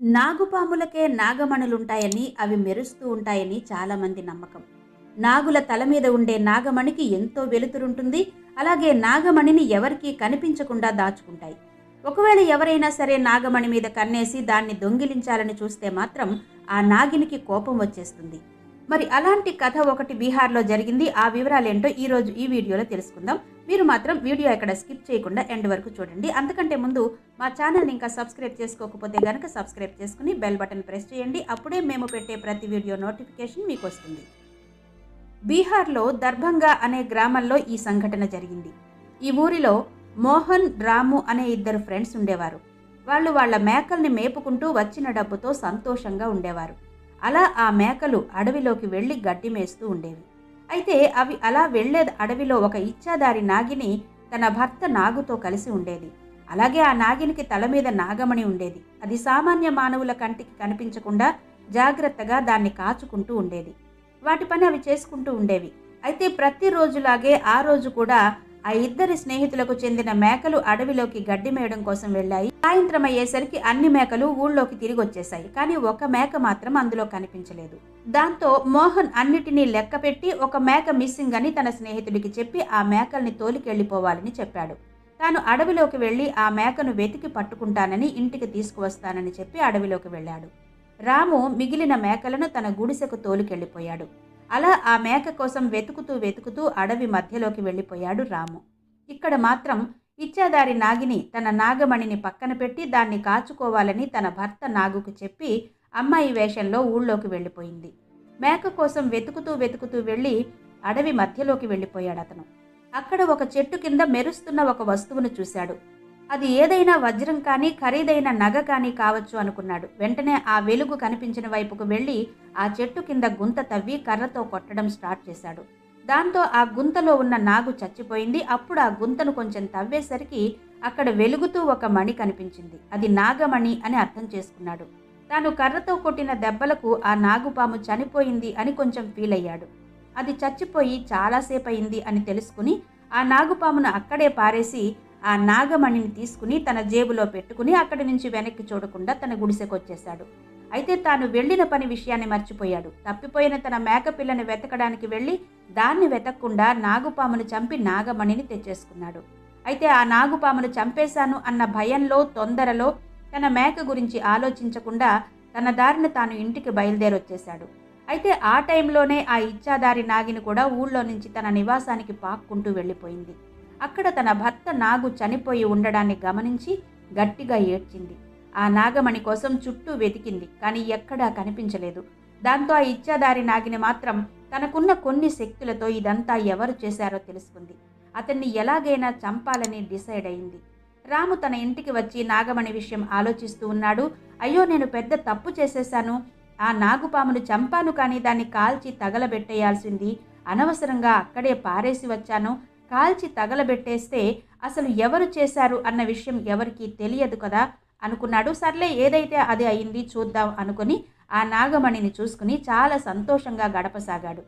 నాగుపాములకే నాగమణులుంటాయని అవి మెరుస్తూ ఉంటాయని చాలామంది నమ్మకం. నాగుల తల మీద ఉండే నాగమణికి ఎంతో వెలుతురుంటుంది. అలాగే నాగమణిని ఎవరికీ కనిపించకుండా దాచుకుంటాయి. ఒకవేళ ఎవరైనా సరే నాగమణి మీద కన్నేసి దాన్ని దొంగిలించాలని చూస్తే మాత్రం ఆ నాగినికి కోపం వచ్చేస్తుంది. మరి అలాంటి కథ ఒకటి బీహార్లో జరిగింది. ఆ వివరాలేంటో ఈ రోజు ఈ వీడియోలో తెలుసుకుందాం. మీరు మాత్రం వీడియో ఎక్కడ స్కిప్ చేయకుండా ఎండ్ వరకు చూడండి. అంతకంటే ముందు మా ఛానల్ని ఇంకా సబ్స్క్రైబ్ చేసుకోకపోతే కనుక సబ్స్క్రైబ్ చేసుకుని బెల్ బటన్ ప్రెస్ చేయండి. అప్పుడే మేము పెట్టే ప్రతి వీడియో నోటిఫికేషన్ మీకు వస్తుంది. బీహార్లో దర్భంగా అనే గ్రామంలో ఈ సంఘటన జరిగింది. ఈ ఊరిలో మోహన్ రాము అనే ఇద్దరు ఫ్రెండ్స్ ఉండేవారు. వాళ్ళు వాళ్ళ మేకల్ని మేపుకుంటూ వచ్చిన డబ్బుతో సంతోషంగా ఉండేవారు. అలా ఆ మేకలు అడవిలోకి వెళ్ళి గడ్డి మేస్తూ ఉండేవి. అయితే అవి అలా వెళ్ళే అడవిలో ఒక ఇచ్చాదారి నాగిని తన భర్త నాగుతో కలిసి ఉండేది. అలాగే ఆ నాగినికి తల మీద నాగమణి ఉండేది. అది సామాన్య మానవుల కంటికి కనిపించకుండా జాగ్రత్తగా దాన్ని కాచుకుంటూ ఉండేది. వాటి పని అవి చేసుకుంటూ ఉండేవి. అయితే ప్రతిరోజులాగే ఆ రోజు కూడా ఆ ఇద్దరి స్నేహితులకు చెందిన మేకలు అడవిలోకి గడ్డి మేయడం కోసం వెళ్ళాయి. సాయంత్రం అయ్యేసరికి అన్ని మేకలు ఊళ్ళోకి తిరిగి వచ్చేశాయి. కానీ ఒక మేక మాత్రం అందులో కనిపించలేదు. దాంతో మోహన్ అన్నిటినీ లెక్క పెట్టి ఒక మేక మిస్సింగ్ అని తన స్నేహితుడికి చెప్పి ఆ మేకల్ని తోలికెళ్ళిపోవాలని చెప్పాడు. తాను అడవిలోకి వెళ్ళి ఆ మేకను వెతికి పట్టుకుంటానని ఇంటికి తీసుకువస్తానని చెప్పి అడవిలోకి వెళ్ళాడు. రాము మిగిలిన మేకలను తన గుడిసెకు తోలుకెళ్ళిపోయాడు. అలా ఆ మేక కోసం వెతుకుతూ వెతుకుతూ అడవి మధ్యలోకి వెళ్ళిపోయాడు రాము. ఇక్కడ మాత్రం ఇచ్చాదారి నాగిని తన నాగమణిని పక్కన పెట్టి దాన్ని కాచుకోవాలని తన భర్త నాగుకు చెప్పి అమ్మాయి వేషంలో ఊళ్ళోకి వెళ్ళిపోయింది. మేక కోసం వెతుకుతూ వెతుకుతూ వెళ్ళి అడవి మధ్యలోకి వెళ్ళిపోయాడు అతను. అక్కడ ఒక చెట్టు కింద మెరుస్తున్న ఒక వస్తువును చూశాడు. అది ఏదైనా వజ్రం కానీ ఖరీదైన నగ కానీ కావచ్చు అనుకున్నాడు. వెంటనే ఆ వెలుగు కనిపించిన వైపుకు వెళ్ళి ఆ చెట్టు కింద గుంత తవ్వి కర్రతో కొట్టడం స్టార్ట్ చేశాడు. దాంతో ఆ గుంతలో ఉన్న నాగు చచ్చిపోయింది. అప్పుడు ఆ గుంతను కొంచెం తవ్వేసరికి అక్కడ వెలుగుతూ ఒక మణి కనిపించింది. అది నాగమణి అని అర్థం చేసుకున్నాడు. తాను కర్రతో కొట్టిన దెబ్బలకు ఆ నాగుపాము చనిపోయింది అని కొంచెం ఫీల్ అయ్యాడు. అది చచ్చిపోయి చాలాసేపు అయింది అని తెలుసుకుని ఆ నాగుపామును అక్కడే పారేసి ఆ నాగమణిని తీసుకుని తన జేబులో పెట్టుకుని అక్కడి నుంచి వెనక్కి చూడకుండా తన గుడిసెకొచ్చేశాడు. అయితే తాను వెళ్ళిన పని విషయాన్ని మర్చిపోయాడు. తప్పిపోయిన తన మేకపిల్లని వెతకడానికి వెళ్ళి దాన్ని వెతకకుండా నాగుపామును చంపి నాగమణిని తెచ్చేసుకున్నాడు. అయితే ఆ నాగుపామును చంపేశాను అన్న భయంలో తొందరలో తన మేక గురించి ఆలోచించకుండా తన దారిన తాను ఇంటికి బయలుదేరొచ్చేశాడు. అయితే ఆ టైంలోనే ఆ ఇచ్చాదారి నాగిని కూడా ఊళ్ళో నుంచి తన నివాసానికి పాక్కుంటూ వెళ్ళిపోయింది. అక్కడ తన భర్త నాగు చనిపోయి ఉండడాన్ని గమనించి గట్టిగా ఏడ్చింది. ఆ నాగమణి కోసం చుట్టూ వెతికింది కానీ ఎక్కడా కనిపించలేదు. దాంతో ఆ ఇచ్చాదారి నాగిని మాత్రం తనకున్న కొన్ని శక్తులతో ఇదంతా ఎవరు చేశారో తెలుసుకుంది. అతన్ని ఎలాగైనా చంపాలని డిసైడ్ అయింది. రాము తన ఇంటికి వచ్చి నాగమణి విషయం ఆలోచిస్తూ ఉన్నాడు. అయ్యో నేను పెద్ద తప్పు చేసేశాను. ఆ నాగుపామును చంపాను కానీ దాన్ని కాల్చి తగలబెట్టేయాల్సింది. అనవసరంగా అక్కడే పారేసి వచ్చాను. కాల్చి తగలబెట్టేస్తే అసలు ఎవరు చేశారు అన్న విషయం ఎవరికీ తెలియదు కదా అనుకున్నాడు. సర్లే ఏదైతే అది అయింది చూద్దాం అనుకుని ఆ నాగమణిని చూసుకుని చాలా సంతోషంగా గడపసాగాడు.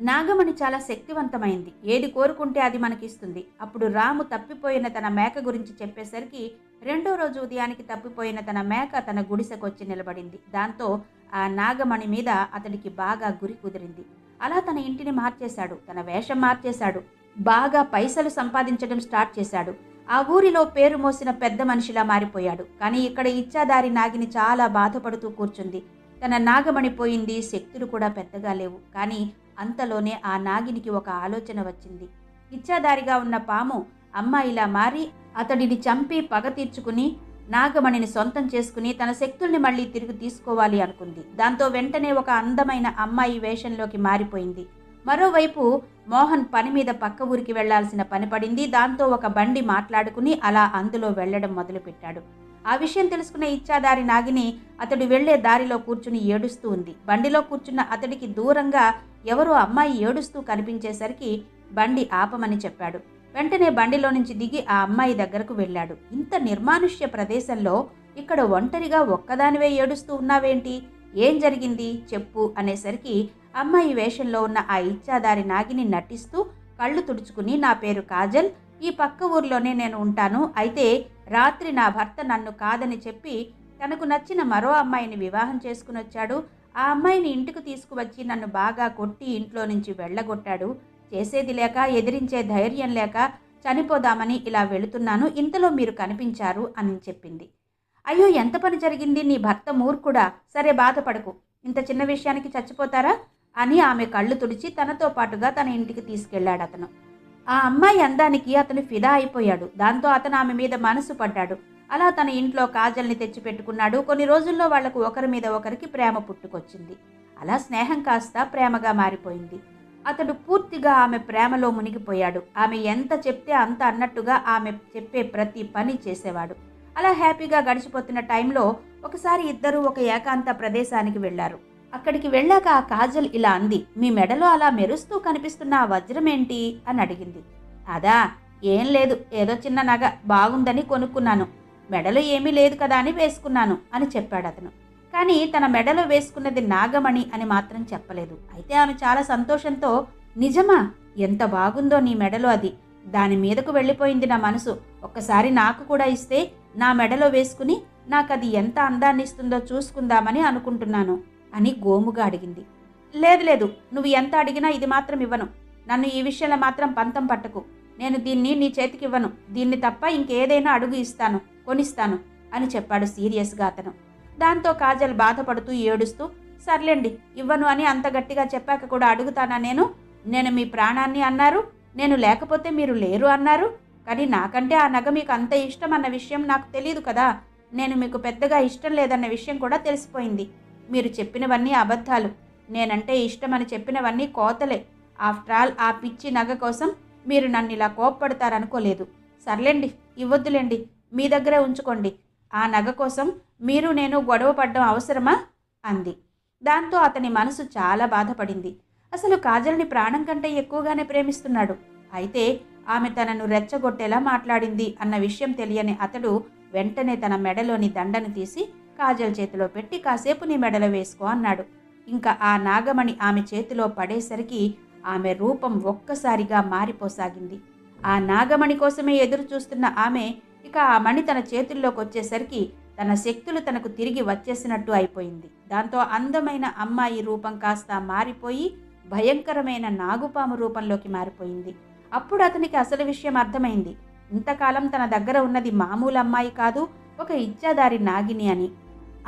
నాగమణి చాలా శక్తివంతమైంది. ఏది కోరుకుంటే అది మనకిస్తుంది. అప్పుడు రాము తప్పిపోయిన తన మేక గురించి చెప్పేసరికి రెండో రోజు ఉదయానికి తప్పిపోయిన తన మేక తన గుడిసెకొచ్చి నిలబడింది. దాంతో ఆ నాగమణి మీద అతడికి బాగా గురి కుదిరింది. అలా తన ఇంటిని మార్చేశాడు. తన వేషం మార్చేశాడు. బాగా పైసలు సంపాదించడం స్టార్ట్ చేశాడు. ఆ ఊరిలో పేరు మోసిన పెద్ద మనిషిలా మారిపోయాడు. కానీ ఇక్కడ ఇచ్చాదారి నాగిని చాలా బాధపడుతూ కూర్చుంది. తన నాగమణి పోయింది శక్తులు కూడా పెద్దగా లేవు. కానీ అంతలోనే ఆ నాగినికి ఒక ఆలోచన వచ్చింది. ఇచ్చాదారిగా ఉన్న పాము అమ్మాయిలా మారి అతడిని చంపి పగ తీర్చుకుని నాగమణిని సొంతం చేసుకుని తన శక్తుల్ని మళ్ళీ తిరిగి తీసుకోవాలి అనుకుంది. దాంతో వెంటనే ఒక అందమైన అమ్మాయి వేషంలోకి మారిపోయింది. మరోవైపు మోహన్ పని మీద పక్క ఊరికి వెళ్ళాల్సిన పని పడింది. దాంతో ఒక బండి మాట్లాడుకుని అలా అందులో వెళ్ళడం మొదలుపెట్టాడు. ఆ విషయం తెలుసుకున్న ఇచ్చాదారి నాగిని అతడు వెళ్ళే దారిలో కూర్చుని ఏడుస్తూ ఉంది. బండిలో కూర్చున్న అతడికి దూరంగా ఎవరో అమ్మాయి ఏడుస్తూ కనిపించేసరికి బండి ఆపమని చెప్పాడు. వెంటనే బండిలో నుంచి దిగి ఆ అమ్మాయి దగ్గరకు వెళ్ళాడు. ఇంత నిర్మానుష్య ప్రదేశంలో ఇక్కడ ఒంటరిగా ఒక్కదానివే ఏడుస్తూ ఉన్నావేంటి? ఏం జరిగింది? చెప్పు అనేసరికి అమ్మాయి వేషంలో ఉన్న ఆ ఇచ్చాదారి నాగిని నటిస్తూ కళ్ళు తుడుచుకుని నా పేరు కాజల్. ఈ పక్క ఊర్లోనే నేను ఉంటాను. అయితే రాత్రి నా భర్త నన్ను కాదని చెప్పి తనకు నచ్చిన మరో అమ్మాయిని వివాహం చేసుకుని వచ్చాడు. ఆ అమ్మాయిని ఇంటికి తీసుకువచ్చి నన్ను బాగా కొట్టి ఇంట్లో నుంచి వెళ్ళగొట్టాడు. చేసేది లేక ఎదిరించే ధైర్యం లేక చనిపోదామని ఇలా వెళుతున్నాను. ఇంతలో మీరు కనిపించారు అని చెప్పింది. అయ్యో ఎంత పని జరిగింది? నీ భర్త మూర్ఖుడా. సరే బాధపడకు. ఇంత చిన్న విషయానికి చచ్చిపోతారా? అని ఆమె కళ్ళు తుడిచి తనతో పాటుగా తన ఇంటికి తీసుకెళ్ళాడు అతను. ఆ అమ్మాయి అందానికి అతను ఫిదా అయిపోయాడు. దాంతో అతను ఆమె మీద మనసు పడ్డాడు. అలా తన ఇంట్లో కాజల్ని తెచ్చిపెట్టుకున్నాడు. కొన్ని రోజుల్లో వాళ్ళకు ఒకరి మీద ఒకరికి ప్రేమ పుట్టుకొచ్చింది. అలా స్నేహం కాస్త ప్రేమగా మారిపోయింది. అతడు పూర్తిగా ఆమె ప్రేమలో మునిగిపోయాడు. ఆమె ఎంత చెప్తే అంత అన్నట్టుగా ఆమె చెప్పే ప్రతి పని చేసేవాడు. అలా హ్యాపీగా గడిచిపోతున్న టైంలో ఒకసారి ఇద్దరు ఒక ఏకాంత ప్రదేశానికి వెళ్ళారు. అక్కడికి వెళ్ళాక కాజల్ ఇలా అంది మీ మెడలో అలా మెరుస్తూ కనిపిస్తున్న ఆ అని అడిగింది. అదా ఏం లేదు ఏదో చిన్న నగ బాగుందని కొనుక్కున్నాను. మెడలో ఏమీ లేదు కదా అని వేసుకున్నాను అని చెప్పాడు అతను. కానీ తన మెడలో వేసుకున్నది నాగమణి అని మాత్రం చెప్పలేదు. అయితే ఆమె చాలా సంతోషంతో నిజమా ఎంత బాగుందో నీ మెడలో అది. దాని మీదకు వెళ్ళిపోయింది నా మనసు. ఒక్కసారి నాకు కూడా ఇస్తే నా మెడలో వేసుకుని నాకు అది ఎంత అందాన్ని ఇస్తుందో చూసుకుందామని అనుకుంటున్నాను. అని గోముగా అడిగింది. లేదు లేదు నువ్వు ఎంత అడిగినా ఇది మాత్రం ఇవ్వను. నన్ను ఈ విషయంలో మాత్రం పంతం పట్టకు. నేను దీన్ని నీ చేతికి ఇవ్వను. దీన్ని తప్ప ఇంకేదైనా అడుగు ఇస్తాను కొనిస్తాను అని చెప్పాడు సీరియస్గా అతను. దాంతో కాజల్ బాధపడుతూ ఏడుస్తూ సర్లేండి ఇవ్వను అని అంత గట్టిగా చెప్పాక కూడా అడుగుతానా నేను? నేను మీ ప్రాణాన్ని అన్నారు. నేను లేకపోతే మీరు లేరు అన్నారు. కానీ నాకంటే ఆ నగ మీకు అంత ఇష్టం అన్న విషయం నాకు తెలియదు కదా. నేను మీకు పెద్దగా ఇష్టం లేదన్న విషయం కూడా తెలిసిపోయింది. మీరు చెప్పినవన్నీ అబద్ధాలు. నేనంటే ఇష్టమని చెప్పినవన్నీ కోతలే. ఆఫ్టర్ ఆల్ ఆ పిచ్చి నగ కోసం మీరు నన్ను ఇలా కోప్పడతారనుకోలేదు. సర్లేండి ఇవ్వద్దులేండి మీ దగ్గరే ఉంచుకోండి. ఆ నగ కోసం మీరు నేను గొడవ పడ్డం అవసరమా? అంది. దాంతో అతని మనసు చాలా బాధపడింది. అసలు కాజల్ని ప్రాణం కంటే ఎక్కువగానే ప్రేమిస్తున్నాడు. అయితే ఆమె తనను రెచ్చగొట్టేలా మాట్లాడింది అన్న విషయం తెలియని అతడు వెంటనే తన మెడలోని దండను తీసి కాజల్ చేతిలో పెట్టి కాసేపు నీ మెడలో వేసుకో అన్నాడు. ఇంకా ఆ నాగమణి ఆమె చేతిలో పడేసరికి ఆమె రూపం ఒక్కసారిగా మారిపోసాగింది. ఆ నాగమణి కోసమే ఎదురు చూస్తున్న ఆమె ఇక ఆ మణి తన చేతుల్లోకి వచ్చేసరికి తన శక్తులు తనకు తిరిగి వచ్చేసినట్టు అయిపోయింది. దాంతో అందమైన అమ్మాయి రూపం కాస్త మారిపోయి భయంకరమైన నాగుపాము రూపంలోకి మారిపోయింది. అప్పుడు అతనికి అసలు విషయం అర్థమైంది. ఇంతకాలం తన దగ్గర ఉన్నది మామూలు అమ్మాయి కాదు ఒక ఇచ్చాదారి నాగిని అని.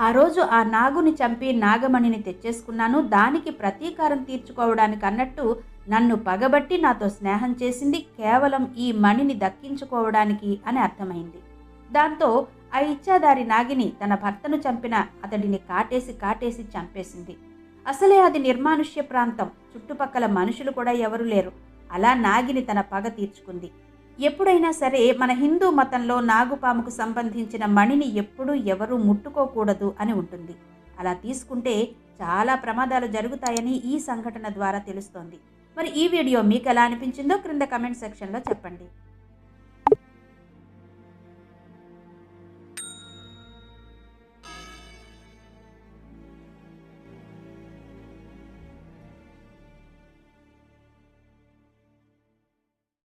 ఆ రోజు ఆ నాగుని చంపి నాగమణిని తెచ్చేసుకున్నాను. దానికి ప్రతీకారం తీర్చుకోవడానికి అన్నట్టు నన్ను పగబట్టి నాతో స్నేహం చేసింది కేవలం ఈ మణిని దక్కించుకోవడానికి అని అర్థమైంది. దాంతో ఆ ఇచ్చాదారి నాగిని తన భర్తను చంపిన అతడిని కాటేసి కాటేసి చంపేసింది. అసలే అది నిర్మానుష్య ప్రాంతం. చుట్టుపక్కల మనుషులు కూడా ఎవరు లేరు. అలా నాగిని తన పగ తీర్చుకుంది. ఎప్పుడైనా సరే మన హిందూ మతంలో నాగుపాముకు సంబంధించిన మణిని ఎప్పుడూ ఎవరూ ముట్టుకోకూడదు అని ఉంటుంది. అలా తీసుకుంటే చాలా ప్రమాదాలు జరుగుతాయని ఈ సంఘటన ద్వారా తెలుస్తోంది. మరి ఈ వీడియో మీకు ఎలా అనిపించిందో క్రింద కమెంట్ సెక్షన్లో చెప్పండి.